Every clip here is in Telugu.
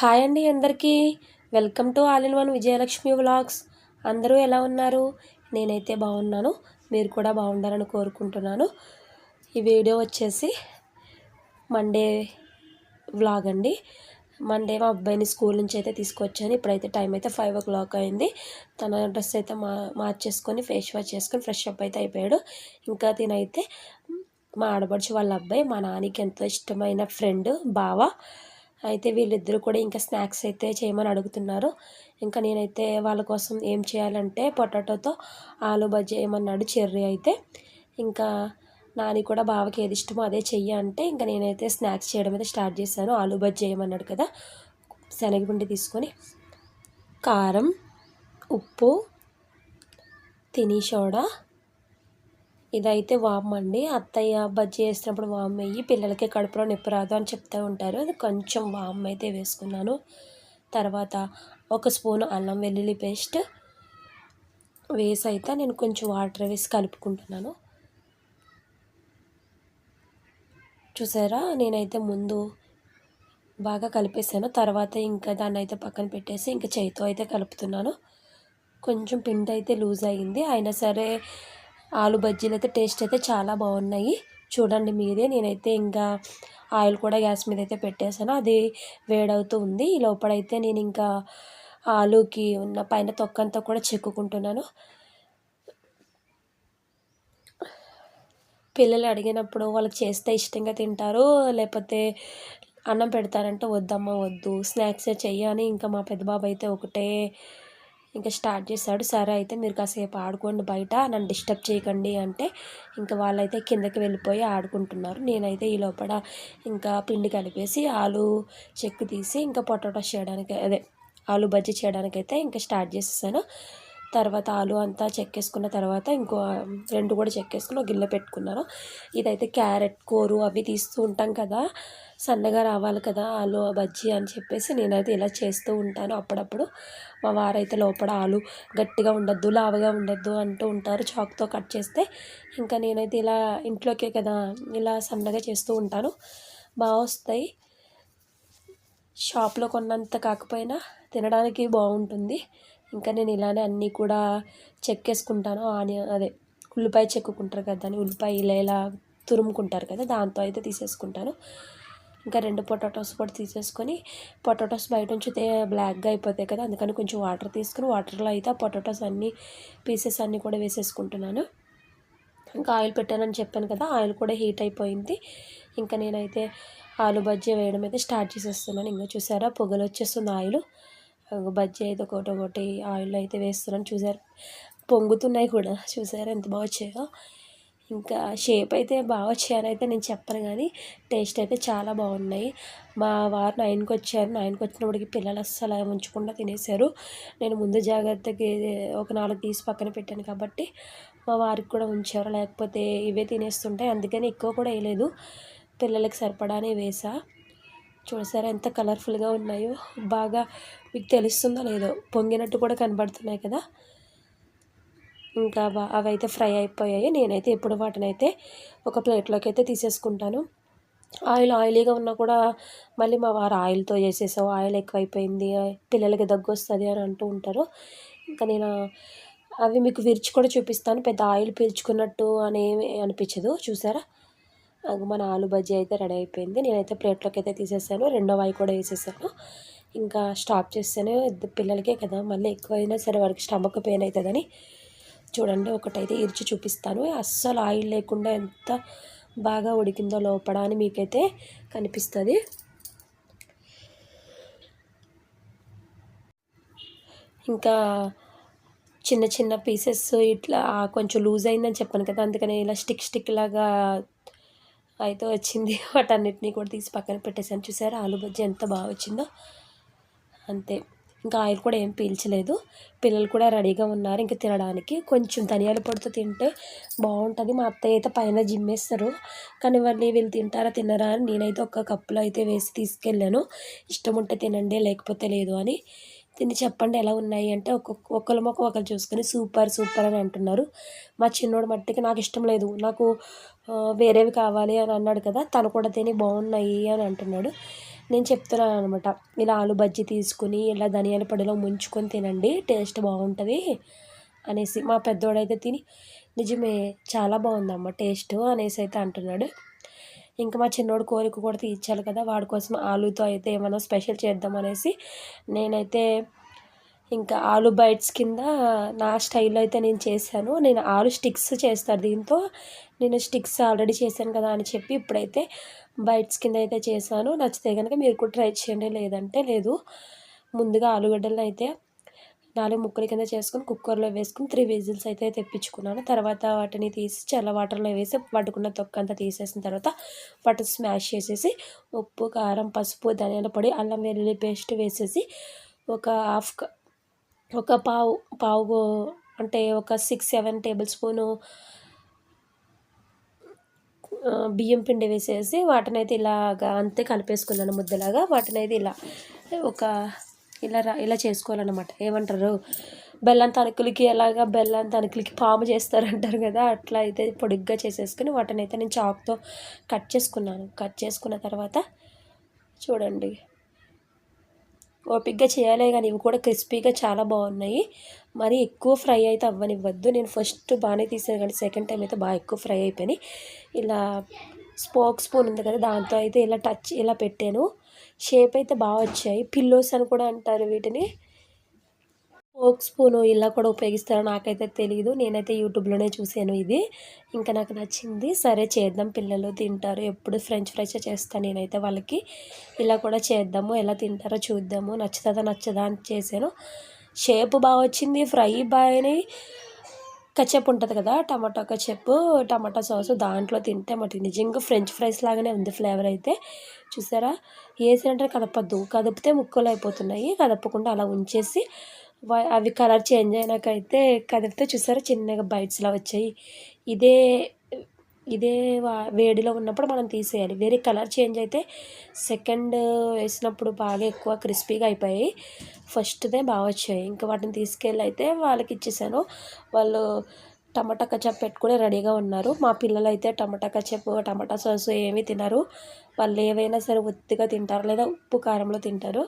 హాయ్ అండి అందరికీ. Welcome to all in one Vijayalakshmi vlogs. అందరూ ఎలా ఉన్నారు? నేనైతే బాగున్నాను. మీరు కూడా బాగుండాలని కోరుకుంటున్నాను. ఈ వీడియో వచ్చేసి మండే వ్లాగ్ అండి. మండే మా అబ్బాయిని స్కూల్ నుంచి అయితే తీసుకొచ్చాను. ఇప్పుడైతే టైం అయితే ఫైవ్ ఓ క్లాక్ అయింది. తన డ్రెస్ అయితే మా మార్చేసుకొని ఫేస్ వాష్ చేసుకొని ఫ్రెష్ అప్ అయితే అయిపోయాడు. ఇంకా తినైతే మా ఆడబడుచు వాళ్ళ అబ్బాయి మా నాన్నకి ఎంతో ఇష్టమైన ఫ్రెండ్ బావ. అయితే వీళ్ళిద్దరూ కూడా ఇంకా స్నాక్స్ అయితే చేయమని అడుగుతున్నారు. ఇంకా నేనైతే వాళ్ళ కోసం ఏం చేయాలంటే పొటాటోతో ఆలు బజ్జీ చేయమన్నాడు చెర్రీ అయితే. ఇంకా నాని కూడా బావకి ఏది ఇష్టమో అదే చెయ్యి అంటే ఇంకా నేనైతే స్నాక్స్ చేయడం అయితే స్టార్ట్ చేశాను. ఆలు బజ్జీ చేయమన్నాడు కదా శనగపిండి తీసుకొని కారం ఉప్పు తిని సోడా ఇదైతే వామ్ అండి. అత్తయ్య బజ్జీ వేసినప్పుడు వామ్ వేయి పిల్లలకి కడుపులో నొప్పి రాదు అని చెప్తూ ఉంటారు. అది కొంచెం వామ్ అయితే వేసుకున్నాను. తర్వాత ఒక స్పూన్ అల్లం వెల్లుల్లి పేస్ట్ వేసి అయితే నేను కొంచెం వాటర్ వేసి కలుపుకుంటున్నాను. చూసారా? నేనైతే ముందు బాగా కలిపేసాను. తర్వాత ఇంకా దాన్ని అయితే పక్కన పెట్టేసి ఇంకా చేతితో అయితే కలుపుతున్నాను. కొంచెం పిండి అయితే లూజ్ అయింది. అయినా సరే ఆలు బజ్జీలు అయితే టేస్ట్ అయితే చాలా బాగున్నాయి. చూడండి మీరే నేనైతే ఇంకా ఆయిల్ కూడా గ్యాస్ మీద అయితే పెట్టేశాను. అది వేడవుతూ ఉంది. ఈ లోపలైతే నేను ఇంకా ఆలుకి ఉన్న పైన తొక్కంతా కూడా చెక్కుకుంటున్నాను. పిల్లలు అడిగినప్పుడు వాళ్ళకి చేస్తే ఇష్టంగా తింటారు లేకపోతే అన్నం పెడతారంటే వద్దమ్మ వద్దు. స్నాక్స్ చెయ్యని ఇంకా మా పెద్ద బాబు అయితే ఒకటే ఇంకా స్టార్ట్ చేశాడు. సరే అయితే మీరు కాసేపు ఆడుకోండి బయట నన్ను డిస్టర్బ్ చేయకండి అంటే ఇంకా వాళ్ళైతే కిందకి వెళ్ళిపోయి ఆడుకుంటున్నారు. నేనైతే ఈ లోపల ఇంకా పిండి కలిపేసి ఆలు చెక్కు తీసి ఇంకా పొటాటోస్ చేయడానికి అదే ఆలు బజ్జీ చేయడానికైతే ఇంకా స్టార్ట్ చేసేసాను. తర్వాత ఆలు అంతా చెక్కేసుకున్న తర్వాత ఇంకో రెండు కూడా చెక్కేసుకుని ఒక గిన్నె పెట్టుకున్నాను. ఇదైతే క్యారెట్ కూరు అవి తీస్తూ ఉంటాం కదా సన్నగా రావాలి కదా ఆలు బజ్జీ అని చెప్పేసి నేనైతే ఇలా చేస్తూ ఉంటాను అప్పుడప్పుడు. మా వారైతే లోపల ఆలు గట్టిగా ఉండద్దు లావుగా ఉండద్దు అంటూ ఉంటారు చాక్తో కట్ చేస్తే. ఇంకా నేనైతే ఇలా ఇంట్లోకే కదా ఇలా సన్నగా చేస్తూ ఉంటాను. బాగా వస్తాయి. షాప్లో కొన్నంత కాకపోయినా తినడానికి బాగుంటుంది. ఇంకా నేను ఇలానే అన్నీ కూడా చెక్కేసుకుంటాను. ఆనియన్ అదే ఉల్లిపాయ చెక్కుకుంటారు కదా దాన్ని ఉల్లిపాయ ఇలా ఇలా తురుముకుంటారు కదా దాంతో అయితే తీసేసుకుంటాను. ఇంకా రెండు పొటాటోస్ కూడా తీసేసుకొని పొటాటోస్ బయట ఉంచితే బ్లాక్గా అయిపోతాయి కదా అందుకని కొంచెం వాటర్ తీసుకుని వాటర్లో అయితే ఆ పొటాటోస్ అన్నీ పీసెస్ అన్నీ కూడా వేసేసుకుంటున్నాను. ఇంకా ఆయిల్ పెట్టానని చెప్పాను కదా ఆయిల్ కూడా హీట్ అయిపోయింది. ఇంకా నేనైతే ఆలు బజ్జీ వేయడం అయితే స్టార్ట్ చేసేస్తున్నాను. ఇంకా చూసారా పొగలు వచ్చేస్తుంది ఆయిల్. బజ్జీ అయితే ఒకటి ఒకటి ఆయిల్ అయితే వేస్తున్నాను. చూసారు? పొంగుతున్నాయి కూడా. చూసారు? ఎంత బాగా వచ్చాయో. ఇంకా షేప్ అయితే బాగా వచ్చాయని అయితే నేను చెప్పను కానీ టేస్ట్ అయితే చాలా బాగున్నాయి. మా వారు నైన్కి వచ్చారు. నైన్కి వచ్చినప్పటికి పిల్లలు అస్సలు ఉంచకుండా తినేశారు. నేను ముందు జాగ్రత్తకి ఒక నాలుగు తీసి పక్కన పెట్టాను కాబట్టి మా వారికి కూడా ఉంచారు. లేకపోతే ఇవే తినేస్తుంటాయి అందుకని ఎక్కువ కూడా వేయలేదు. పిల్లలకి సరిపడానే వేసా. చూసారా? ఎంత కలర్ఫుల్గా ఉన్నాయో. బాగా మీకు తెలుస్తుందో లేదో పొంగినట్టు కూడా కనబడుతున్నాయి కదా. ఇంకా అవి అయితే ఫ్రై అయిపోయాయి. నేనైతే ఎప్పుడు వాటిని అయితే ఒక ప్లేట్లోకి అయితే తీసేసుకుంటాను. ఆయిల్ ఆయిలీగా ఉన్నా కూడా మళ్ళీ మా వారు ఆయిల్తో చేసేసావు ఆయిల్ ఎక్కువైపోయింది పిల్లలకి దగ్గు వస్తుంది అని అంటూ ఉంటారు. ఇంకా నేను అవి మీకు విరిచి కూడా చూపిస్తాను. పెద్ద ఆయిల్ పీల్చుకున్నట్టు అని అనిపించదు చూసారా? మన ఆలు బజ్జీ అయితే రెడీ అయిపోయింది. నేనైతే ప్లేట్లోకి అయితే తీసేసాను. రెండో వాయి కూడా వేసేసాను. ఇంకా స్టాప్ చేస్తేనే పిల్లలకే కదా. మళ్ళీ ఎక్కువైనా సరే వారికి స్టమక్ పెయిన్ అవుతుందని చూడండి ఒకటైతే ఇరిచి చూపిస్తాను. అస్సలు ఆయిల్ లేకుండా ఎంత బాగా ఉడికిందో లోపల అని మీకైతే కనిపిస్తుంది. ఇంకా చిన్న చిన్న పీసెస్ ఇట్లా కొంచెం లూజ్ అయిందని చెప్పాను కదా అందుకని ఇలా స్టిక్ స్టిక్ లాగా అయితే వచ్చింది. వాటన్నిటిని కూడా తీసి పక్కన పెట్టేసాను చూసారా ఆలు బజ్జీ ఎంత బాగా వచ్చిందో. అంతే. ఇంకా ఆయిల్ కూడా ఏం పీల్చలేదు. పిల్లలు కూడా రెడీగా ఉన్నారు ఇంకా తినడానికి. కొంచెం ధనియాల పొడితో తింటే బాగుంటుంది. మా అత్తయ్య అయితే పైన జిమ్మేస్తారు కానీ వాళ్ళు వీళ్ళు తింటారా తినరా అని నేనైతే ఒక కప్పులో అయితే వేసి తీసుకెళ్ళాను. ఇష్టం ఉంటే తినండి లేకపోతే లేదు అని. తిని చెప్పండి ఎలా ఉన్నాయి అంటే ఒక్కొక్క ఒకళ్ళ మొక్క ఒకరు చూసుకొని సూపర్ సూపర్ అని అంటున్నారు. మా చిన్నోడు మట్టికి నాకు ఇష్టం లేదు. నాకు వేరేవి కావాలి అని అన్నాడు కదా తను కూడా తిని బాగున్నాయి అని అంటున్నాడు. నేను చెప్తున్నాను అనమాట ఇలా ఆలు బజ్జీ తీసుకుని ఇలా ధనియాల పొడిలో ముంచుకొని తినండి టేస్ట్ బాగుంటుంది అనేసి. మా పెద్దోడైతే తిని నిజమే చాలా బాగుందమ్మ టేస్ట్ అనేసి అయితే అంటున్నాడు. ఇంకా మా చిన్నోడు కోరిక కూడా తీర్చాలి కదా వాడి కోసం ఆలుతో అయితే ఏమైనా స్పెషల్ చేద్దాం అనేసి నేనైతే ఇంకా ఆలు బైట్స్ కింద నా స్టైల్లో అయితే నేను చేశాను. నేను ఆలు స్టిక్స్ చేస్తాను దీంతో. నేను స్టిక్స్ ఆల్రెడీ చేశాను కదా అని చెప్పి ఇప్పుడైతే బైట్స్ కింద అయితే చేశాను. నచ్చితే కనుక మీరు కూడా ట్రై చేయండి. లేదంటే లేదు. ముందుగా ఆలుగడ్డలను అయితే నాలుగు ముక్కల కింద చేసుకుని కుక్కర్లో వేసుకుని త్రీ విజిల్స్ అయితే తెప్పించుకున్నాను. తర్వాత వాటిని తీసి చల్ల వాటర్లో వేసి పట్టుకున్న తొక్క అంతా తీసేసిన తర్వాత వాటర్ స్మాష్ చేసేసి ఉప్పు కారం పసుపు ధనియాల పొడి అల్లం వెల్లుల్లి పేస్ట్ వేసేసి ఒక హాఫ్ ఒక పావు పావు అంటే ఒక సిక్స్ సెవెన్ టేబుల్ స్పూను బియ్యం పిండి వేసేసి వాటిని అయితే ఇలాగా అంతే కలిపేసుకున్నాను ముద్దలాగా. వాటిని అయితే ఇలా ఒక ఇలా రా ఇలా చేసుకోవాలన్నమాట. ఏమంటారు? బెల్లం తణుకులకి ఎలాగా బెల్లం తణుకులకి పాము చేస్తారంటారు కదా అట్లా అయితే పొడిగ్గా చేసేసుకుని వాటిని అయితే నేను చాక్తో కట్ చేసుకున్నాను. కట్ చేసుకున్న తర్వాత చూడండి. ఓపిక్గా చేయాలి కానీ ఇవి కూడా క్రిస్పీగా చాలా బాగున్నాయి. మరి ఎక్కువ ఫ్రై అయితే అవ్వనివ్వద్దు. నేను ఫస్ట్ బాగానే తీసాను కానీ సెకండ్ టైం అయితే బాగా ఎక్కువ ఫ్రై అయిపోయినాయి. ఇలా స్పోక్ స్పూన్ ఉంది కదా దాంతో అయితే ఇలా టచ్ ఇలా పెట్టాను. షేప్ అయితే బాగా వచ్చాయి. పిల్లోస్ అని కూడా అంటారు వీటిని. ఫోక్ స్పూను ఇలా కూడా ఉపయోగిస్తారో నాకైతే తెలియదు నేనైతే యూట్యూబ్లోనే చూసాను ఇది. ఇంకా నాకు నచ్చింది. సరే చేద్దాం. పిల్లలు తింటారు. ఎప్పుడు ఫ్రెంచ్ ఫ్రైస్ చేస్తాను నేనైతే వాళ్ళకి. ఇలా కూడా చేద్దాము. ఎలా తింటారో చూద్దాము. నచ్చుతుందా నచ్చదా అని చేశాను. షేప్ బాగా వచ్చింది. ఫ్రై బాగానే కచ్చప్ ఉంటుంది కదా టమాటా కచ్చప్ టమాటా సాస్ దాంట్లో తింటే మరి నిజంగా ఫ్రెంచ్ ఫ్రైస్ లాగానే ఉంది ఫ్లేవర్ అయితే. చూసారా? వేసినట్టే కదపద్దు. కదిపితే ముక్కలు అయిపోతున్నాయి. కదపకుండా అలా ఉంచేసి అవి కలర్ చేంజ్ అయినాకైతే కదిపితే చూసారా చిన్నగా బైట్స్లా వచ్చాయి. ఇదే ఇదే వేడిలో ఉన్నప్పుడు మనం తీసేయాలి. వేరే కలర్ చేంజ్ అయితే సెకండ్ వేసినప్పుడు బాగా ఎక్కువ క్రిస్పీగా అయిపోయాయి. ఫస్ట్దే బాగా వచ్చాయి. ఇంకా వాటిని తీసుకెళ్ళి అయితే వాళ్ళకి ఇచ్చేసాను. వాళ్ళు టమాటా కచప్ పెట్టుకుని రెడీగా ఉన్నారు. మా పిల్లలు అయితే టమాటా కచప్ టమాటా సాస్ ఏమీ తినరు. వాళ్ళు ఏవైనా సరే ఒత్తిగా తింటారు లేదా ఉప్పు కారంలో తింటారు.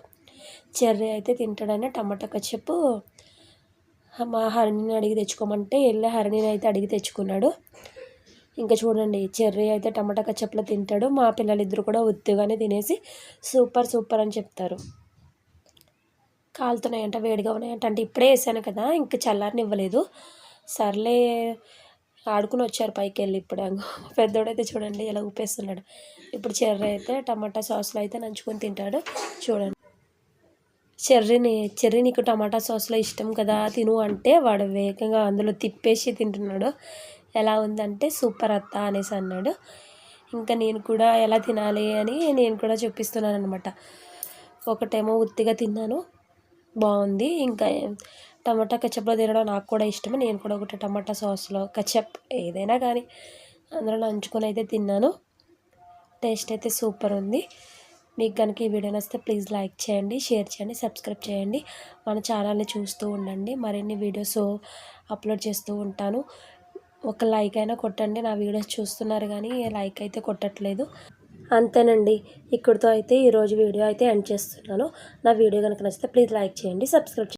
చెర్రీ అయితే తింటాడని టమాటా చెప్పు మా హరిణిని అడిగి తెచ్చుకోమంటే వెళ్ళి హరిణిని అయితే అడిగి తెచ్చుకున్నాడు. ఇంకా చూడండి చెర్రీ అయితే టమాటా కచ్చప్లో తింటాడు. మా పిల్లలిద్దరు కూడా ఒత్తుగానే తినేసి సూపర్ సూపర్ అని చెప్తారు. కాలుతున్నాయంట వేడిగా ఉన్నాయంట. అంటే ఇప్పుడే వేసాను కదా ఇంకా చల్లారిని ఇవ్వలేదు సర్లే ఆడుకుని వచ్చారు పైకి వెళ్ళి ఇప్పుడు. పెద్దోడైతే చూడండి ఇలా ఊపేస్తున్నాడు. ఇప్పుడు చెర్రీ అయితే టమాటా సాస్లో అయితే నంచుకొని తింటాడు. చూడండి. చెర్రీని చెర్రీ నీకు టమాటా సాస్లో ఇష్టం కదా తిను అంటే వాడు వేగంగా అందులో తిప్పేసి తింటున్నాడు. ఎలా ఉందంటే సూపర్ అత్త అనేసి అన్నాడు. ఇంకా నేను కూడా ఎలా తినాలి అని నేను కూడా చూపిస్తున్నాను అనమాట ఒకటేమో ఉత్తిగా తిన్నాను బాగుంది. ఇంకా టమాటా కచప్లో తినడం నాకు కూడా ఇష్టమే నేను కూడా ఒకటి టమాటా సాస్లో కచప్ ఏదైనా కానీ అందులో నంచుకొని అయితే తిన్నాను. టేస్ట్ అయితే సూపర్ ఉంది. మీకు కనుక ఈ వీడియో నచ్చితే ప్లీజ్ లైక్ చేయండి షేర్ చేయండి సబ్స్క్రైబ్ చేయండి. మన ఛానల్ని చూస్తూ ఉండండి. మరిన్ని వీడియోస్ అప్లోడ్ చేస్తూ ఉంటాను. ఒక లైక్ అయినా కొట్టండి. నా వీడియోస్ చూస్తున్నారు కానీ లైక్ అయితే కొట్టట్లేదు. అంతేనండి. ఇక్కడితో అయితే ఈరోజు వీడియో అయితే ఎండ్ చేస్తున్నాను. నా వీడియో కనుక నచ్చితే ప్లీజ్ లైక్ చేయండి సబ్స్క్రైబ్